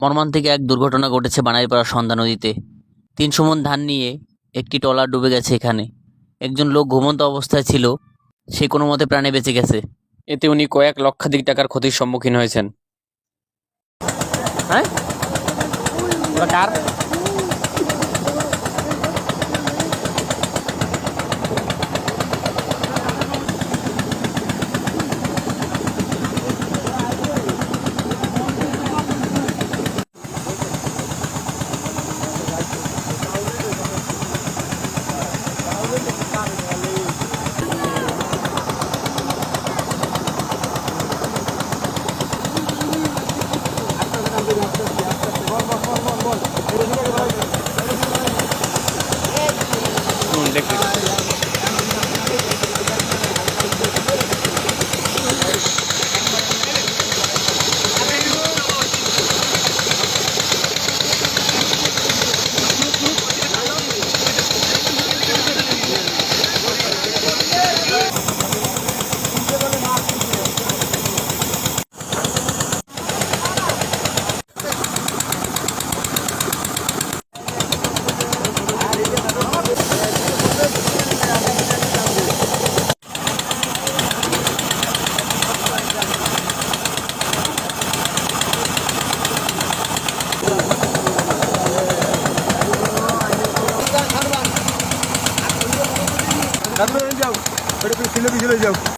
মর্মান্তিক এক দুর্ঘটনা ঘটেছে বানাইপাড়া সন্ধ্যা নদীতে। তিন সুমন ধান নিয়ে একটি টলার ডুবে গেছে এখানে। একজন লোক ঘুমন্ত অবস্থায় ছিল, সে কোনো মতে প্রাণে বেঁচে গেছে। এতে উনি কয়েক লক্ষাধিক টাকার ক্ষতির সম্মুখীন হয়েছেন। হ্যাঁ? ওটা কার এটা যাও। ছেলে পিছনে যাও।